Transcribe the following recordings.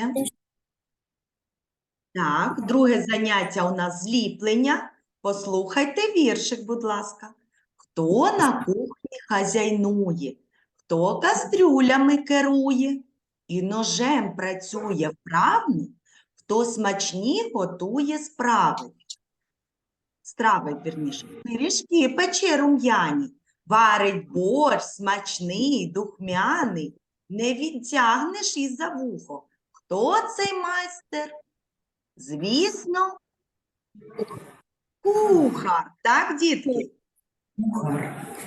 заняття. Так, друге заняття у нас зліплення. Послухайте віршик, будь ласка. Хто на кухні хазяйнує, хто кастрюлями керує і ножем працює вправно, хто смачні готує справи. Страви, вірніше, пиріжки пече рум'яні, варить борщ смачний, духмяний, не відтягнеш із за вухо. Хто цей майстер? Звісно, кухар, так, дітки?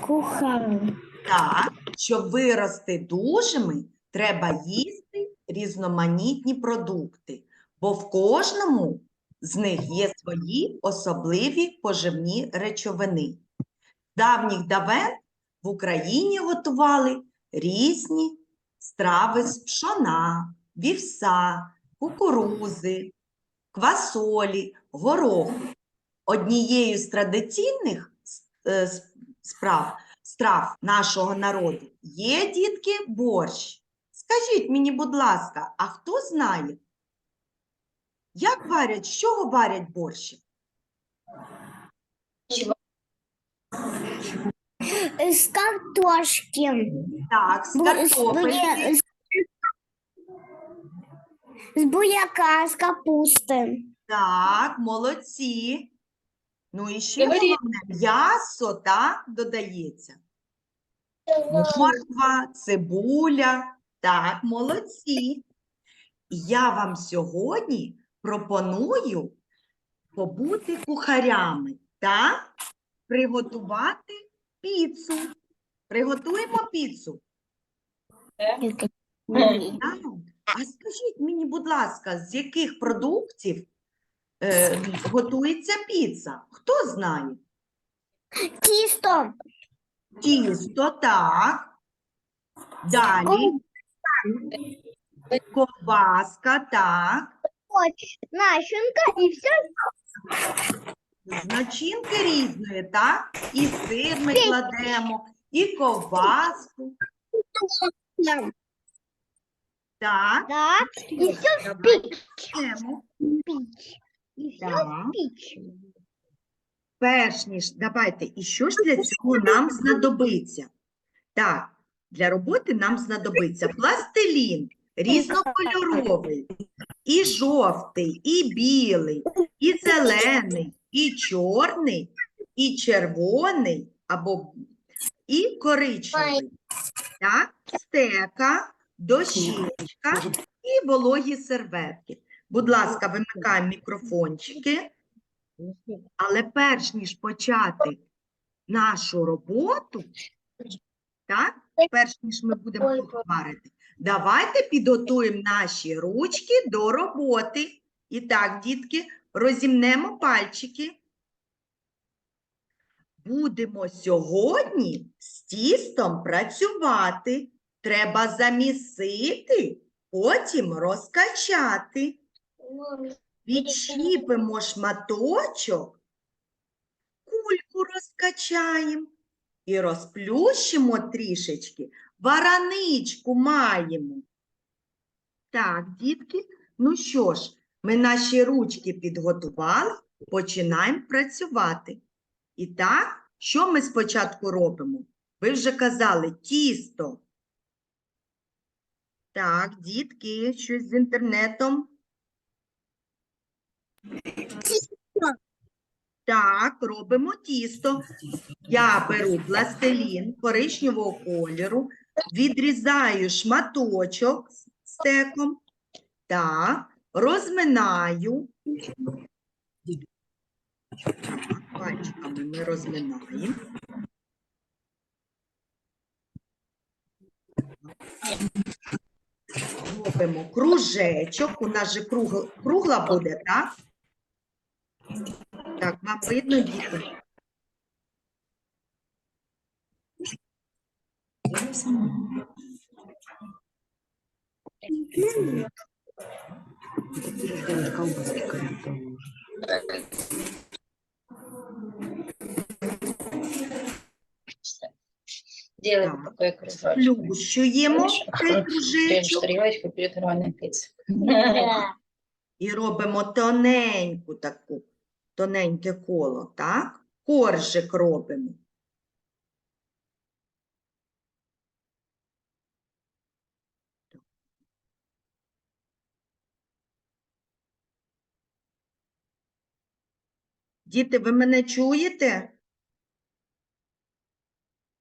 Кухар. Так, щоб вирости дужими, треба їсти різноманітні продукти, бо в кожному з них є свої особливі поживні речовини. Давніх давен в Україні готували різні страви з пшона, вівса, кукурузи, квасолі, гороху. Однією з традиційних е, справ страв нашого народу є, дітки, борщ. Скажіть мені, будь ласка, а хто знає, як варять, з чого варять борщ? З картошки. Так, з Бу- з буя- з- З буяка, з капусти. Так, молодці. Ну і ще Говори. головне, м'ясо, так, додається. Морква, цибуля. Так, молодці. Я вам сьогодні пропоную побути кухарями та приготувати піцу. Приготуємо піцу. Так. А скажіть мені, будь ласка, з яких продуктів е, готується піца? Хто знає? Тісто. Тісто, так. Далі. Ковбаска, так. Начинка і все. З начинки різної, так? І сир ми кладемо, і ковбаску. Так. Так. І все Давай піч. почнемо. Піч. І все Так. піч. Перш ніж, давайте, і що ж для цього нам знадобиться? Так, для роботи нам знадобиться пластилін різнокольоровий, і жовтий, і білий, і зелений, і чорний, і червоний, або і коричневий. Так, стека, дощечка і вологі серветки. Будь ласка, вимикаємо мікрофончики. Але перш ніж почати нашу роботу, так, перш ніж ми будемо кухварити, давайте підготуємо наші ручки до роботи. І так, дітки, розімнемо пальчики. Будемо сьогодні з тістом працювати. Треба замісити, потім розкачати. Відщіпимо шматочок, кульку розкачаємо і розплющимо трішечки, вараничку маємо. Так, дітки, ну що ж, ми наші ручки підготували, починаємо працювати. І так, що ми спочатку робимо? Ви вже казали тісто. Так, дітки, щось з інтернетом. Так, робимо тісто. Я беру пластилін коричневого кольору, відрізаю шматочок стеком, так, розминаю. Пальчиками ми розминаємо. Робимо кружечок. У нас же кругла, кругла буде, так? Так, вам видно, діти? Делай Так. такой кружочек. Плющуємо цей кружечок перед. І робимо тоненьку таку, тоненьке коло, так? Коржик робимо. Діти, ви мене чуєте?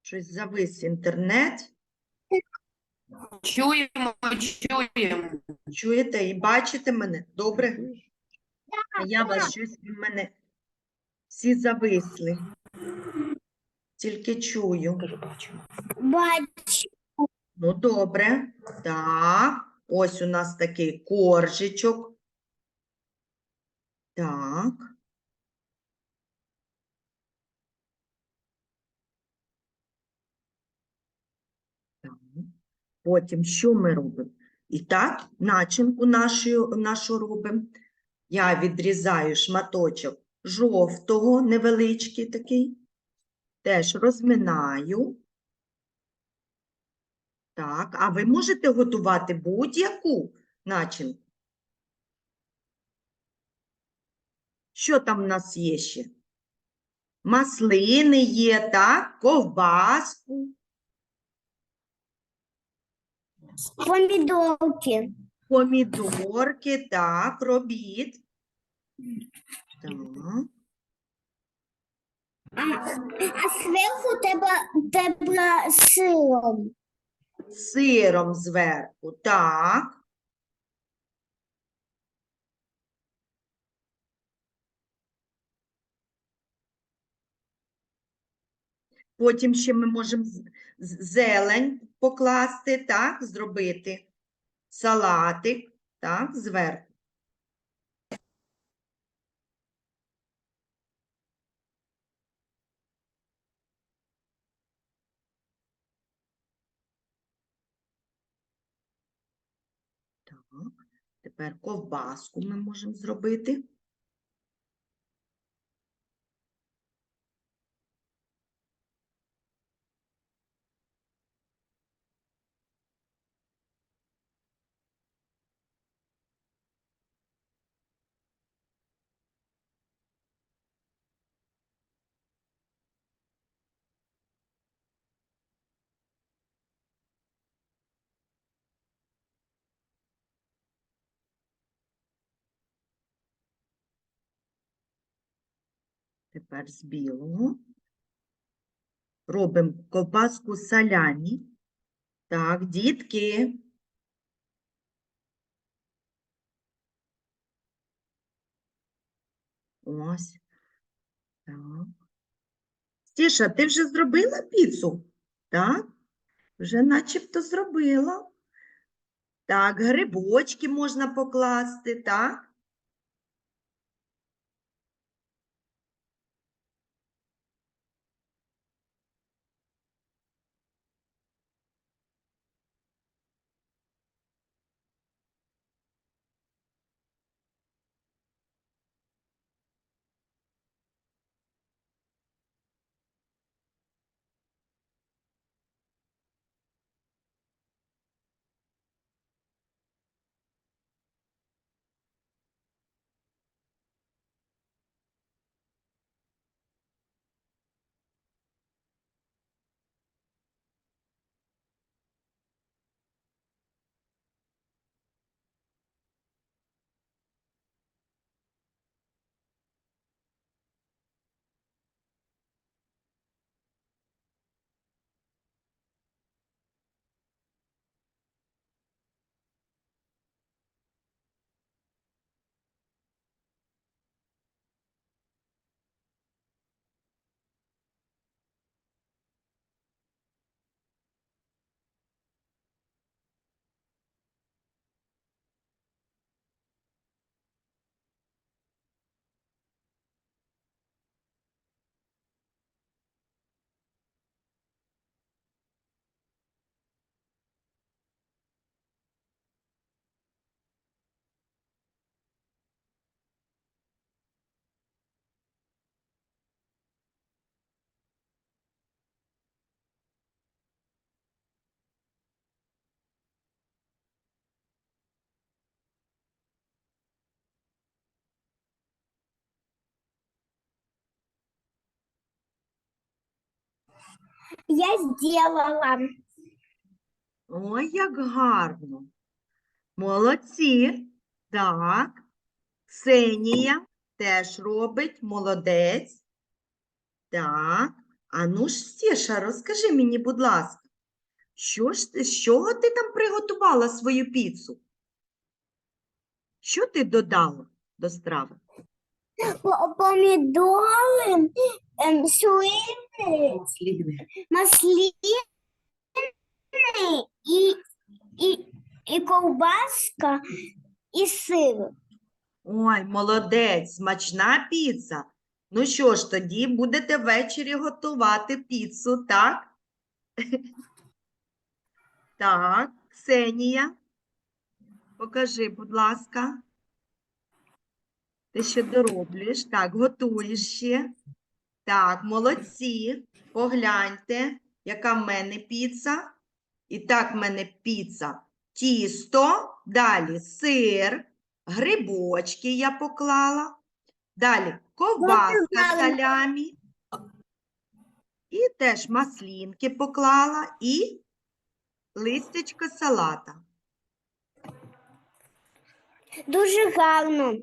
Щось завис інтернет. Чуємо, чуємо. Чуєте і бачите мене? Добре? Я вас щось в мене всі зависли. Тільки чую. Бачу. Бачу. Ну, добре. Так, ось у нас такий коржичок. Так. Так. Потім що ми робимо? І так, начинку нашу, нашу робимо. Я відрізаю шматочок жовтого, невеличкий такий. Теж розминаю. Так, а ви можете готувати будь-яку начинку? Що там в нас є ще? Маслини є, так, ковбаску, Помидорки. помідорки, так, робіть. Так, А, а сверху треба, треба сиром. сиром зверху, так. Потім ще ми можемо з- з- зелень покласти, так, зробити салатик, так, зверху. Так, тепер ковбаску ми можемо зробити. Тепер з білого. Робимо ковбаску саляні. Так, дітки. Ось. Так. Стіша, ти вже зробила піцу? Так? Вже начебто зробила. Так, грибочки можна покласти, так? Я сделала. Ой, як гарно. Молодці. Так. Ксенія теж робить. Молодець. Так. А ну ж, Стеша, розкажи мені, будь ласка, що ж з чого ти там приготувала свою піцу? Що ти додала до страви? По- Помидоры, эм, сливы, Слідне. маслины и, и, и колбаска, и сыр. Ой, молодець, смачна піца. Ну що ж, тоді будете ввечері готувати піцу, так? Так, Ксенія. Покажи, будь ласка. Ти ще дороблюєш. Так, готуєш ще. Так, молодці. Погляньте, яка в мене піца. І так, в мене піца. Тісто, далі сир, грибочки я поклала. Далі ковбаска салямі. І теж маслінки поклала і листячко салата. Дуже гарно.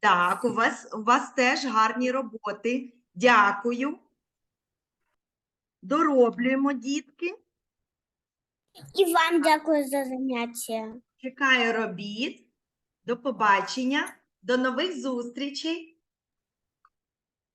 Так, у вас, у вас теж гарні роботи. Дякую. Дороблюємо, дітки. І вам дякую за заняття. Чекаю робіт. До побачення. До нових зустрічей.